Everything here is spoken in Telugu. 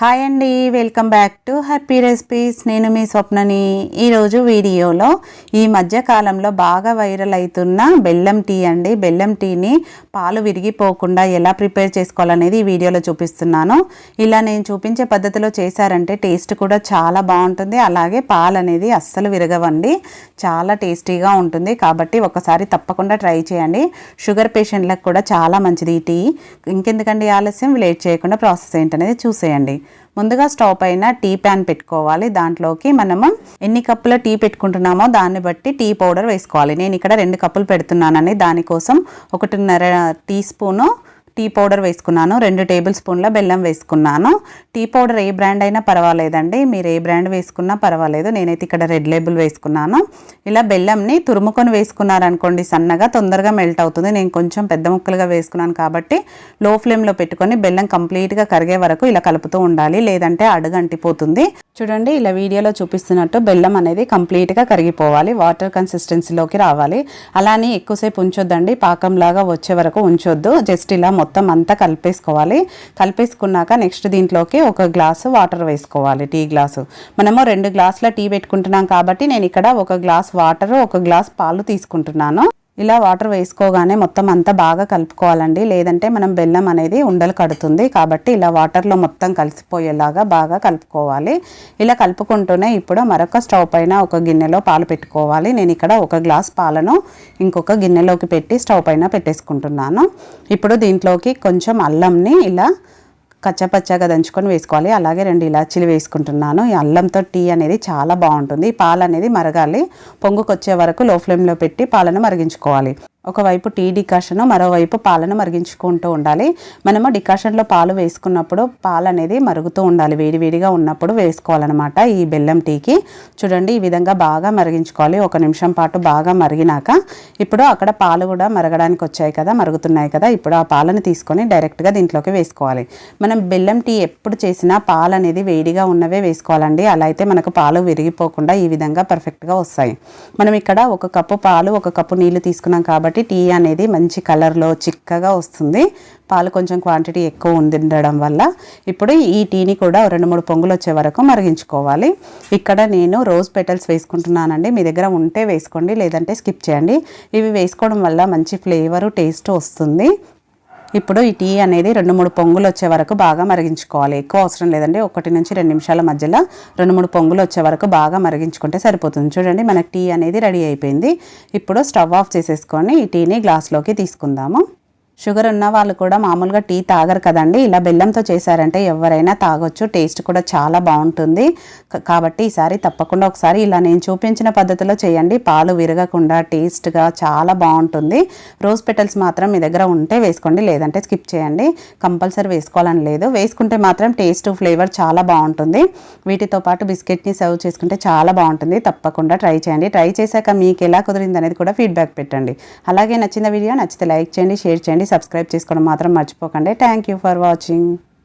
హాయ్ అండి welcome back to happy recipes నేను మీ స్వప్నని ఈరోజు వీడియోలో ఈ మధ్యకాలంలో బాగా వైరల్ అవుతున్న బెల్లం టీ అండి. బెల్లం టీని పాలు విరిగిపోకుండా ఎలా ప్రిపేర్ చేసుకోవాలనేది ఈ వీడియోలో చూపిస్తున్నాను. ఇలా నేను చూపించే పద్ధతిలో చేశారంటే టేస్ట్ కూడా చాలా బాగుంటుంది. అలాగే పాలు అనేది అస్సలు విరగవండి. చాలా టేస్టీగా ఉంటుంది. కాబట్టి ఒకసారి తప్పకుండా ట్రై చేయండి. షుగర్ పేషెంట్లకు కూడా చాలా మంచిది ఈ టీ. ఇంకెందుకండి ఆలస్యం? లేట్ చేయకుండా ప్రాసెస్ ఏంటనేది చూసేయండి. ముందుగా స్టవ్ పైన టీ ప్యాన్ పెట్టుకోవాలి. దాంట్లోకి మనము ఎన్ని కప్పుల టీ పెట్టుకుంటున్నామో దాన్ని బట్టి టీ పౌడర్ వేసుకోవాలి. నేను ఇక్కడ రెండు కప్పులు పెడుతున్నానని దానికోసం ఒకటిన్నర టీ స్పూను టీ పౌడర్ వేసుకున్నాను రెండు టేబుల్ స్పూన్ల బెల్లం వేసుకున్నాను. టీ పౌడర్ ఏ బ్రాండ్ అయినా పర్వాలేదండి మీరు ఏ బ్రాండ్ వేసుకున్నా పర్వాలేదు. నేనైతే ఇక్కడ రెడ్ లేబుల్ వేసుకున్నాను. ఇలా బెల్లంని తురుముకొని వేసుకున్నారనుకోండి సన్నగా తొందరగా మెల్ట్ అవుతుంది. నేను కొంచెం పెద్ద ముక్కలుగా వేసుకున్నాను కాబట్టి లో ఫ్లేమ్లో పెట్టుకొని బెల్లం కంప్లీట్గా కరిగే వరకు ఇలా కలుపుతూ ఉండాలి. లేదంటే అడుగంటిపోతుంది. చూడండి ఇలా వీడియోలో చూపిస్తున్నట్టు బెల్లం అనేది కంప్లీట్గా కరిగిపోవాలి వాటర్ కన్సిస్టెన్సీలోకి రావాలి. అలానే ఎక్కువసేపు ఉంచొద్దండి పాకంలాగా వచ్చే వరకు ఉంచొద్దు. జస్ట్ ఇలా మొత్తం అంతా కలిపేసుకోవాలి. కలిపేసుకున్నాక నెక్స్ట్ దీంట్లోకి ఒక గ్లాసు వాటర్ వేసుకోవాలి టీ గ్లాసు. మనము రెండు గ్లాసుల టీ పెట్టుకుంటున్నాం కాబట్టి నేను ఇక్కడ ఒక గ్లాస్ వాటర్ ఒక గ్లాస్ పాలు తీసుకుంటున్నాను. ఇలా వాటర్ వేసుకోగానే మొత్తం అంతా బాగా కలుపుకోవాలండి. లేదంటే మనం బెల్లం అనేది ఉండలు కడుతుంది. కాబట్టి ఇలా వాటర్లో మొత్తం కలిసిపోయేలాగా బాగా కలుపుకోవాలి. ఇలా కలుపుకుంటూనే ఇప్పుడు మరొక స్టవ్ పైన ఒక గిన్నెలో పాలు పెట్టుకోవాలి. నేను ఇక్కడ ఒక గ్లాస్ పాలను ఇంకొక గిన్నెలోకి పెట్టి స్టవ్ పైన పెట్టేసుకుంటున్నాను. ఇప్పుడు దీంట్లోకి కొంచెం అల్లంని ఇలా కచ్చపచ్చగా దంచుకొని వేసుకోవాలి. అలాగే రెండు ఇలాచీలు వేసుకుంటున్నాను. ఈ అల్లంతో టీ అనేది చాలా బాగుంటుంది. పాలు అనేది మరగాలి. పొంగుకొచ్చే వరకు లో ఫ్లేమ్లో పెట్టి పాలను మరిగించుకోవాలి. ఒకవైపు టీ డికాషన్ మరోవైపు పాలను మరిగించుకుంటూ ఉండాలి. మనము డికాషన్లో పాలు వేసుకున్నప్పుడు పాలు అనేది మరుగుతూ ఉండాలి. వేడివేడిగా ఉన్నప్పుడు వేసుకోవాలన్నమాట ఈ బెల్లం టీకి. చూడండి ఈ విధంగా బాగా మరిగించుకోవాలి. ఒక నిమిషం పాటు బాగా మరిగినాక ఇప్పుడు అక్కడ పాలు కూడా మరగడానికి వచ్చాయి కదా మరుగుతున్నాయి కదా ఇప్పుడు ఆ పాలను తీసుకొని డైరెక్ట్గా దీంట్లోకి వేసుకోవాలి. మనం బెల్లం టీ ఎప్పుడు చేసినా పాలు అనేది వేడిగా ఉన్నవే వేసుకోవాలండి. అలా అయితే మనకు పాలు విరిగిపోకుండా ఈ విధంగా పర్ఫెక్ట్గా వస్తాయి. మనం ఇక్కడ ఒక కప్పు పాలు ఒక కప్పు నీళ్ళు తీసుకున్నాం కాబట్టి టీ అనేది మంచి కలర్లో చిక్కగా వస్తుంది. పాలు కొంచెం క్వాంటిటీ ఎక్కువ ఉండడం వల్ల ఇప్పుడు ఈ టీని కూడా రెండు మూడు పొంగులు వచ్చే వరకు మరిగించుకోవాలి. ఇక్కడ నేను రోజ్ పెటల్స్ వేసుకుంటున్నానండి. మీ దగ్గర ఉంటే వేసుకోండి లేదంటే స్కిప్ చేయండి. ఇవి వేసుకోవడం వల్ల మంచి ఫ్లేవరు టేస్ట్ వస్తుంది. ఇప్పుడు ఈ టీ అనేది రెండు మూడు పొంగులు వచ్చే వరకు బాగా మరిగించుకోవాలి. ఎక్కువ అవసరం లేదండి. ఒకటి నుంచి రెండు నిమిషాల మధ్యలో రెండు మూడు పొంగులు వచ్చే వరకు బాగా మరిగించుకుంటే సరిపోతుంది. చూడండి మనకి టీ అనేది రెడీ అయిపోయింది. ఇప్పుడు స్టవ్ ఆఫ్ చేసేసుకొని ఈ టీని గ్లాస్లోకి తీసుకుందాము. షుగర్ ఉన్న వాళ్ళు కూడా మామూలుగా టీ తాగరు కదండి. ఇలా బెల్లంతో చేశారంటే ఎవరైనా తాగొచ్చు టేస్ట్ కూడా చాలా బాగుంటుంది. కాబట్టి ఈసారి తప్పకుండా ఒకసారి ఇలా నేను చూపించిన పద్ధతిలో చేయండి. పాలు విరగకుండా టేస్ట్గా చాలా బాగుంటుంది. రోజ్ పెటల్స్ మాత్రం మీ దగ్గర ఉంటే వేసుకోండి లేదంటే స్కిప్ చేయండి. కంపల్సరీ వేసుకోవాలని లేదు. వేసుకుంటే మాత్రం టేస్ట్ ఫ్లేవర్ చాలా బాగుంటుంది. వీటితో పాటు బిస్కెట్ని సర్వ్ చేసుకుంటే చాలా బాగుంటుంది. తప్పకుండా ట్రై చేయండి. ట్రై చేశాక మీకు ఎలా కుదిరింది అనేది కూడా ఫీడ్బ్యాక్ పెట్టండి. అలాగే నచ్చిన వీడియో నచ్చితే లైక్ చేయండి షేర్ చేయండి. సబ్స్క్రైబ్ చేసుకోవడం మాత్రం మర్చిపోకండి. Thank you for watching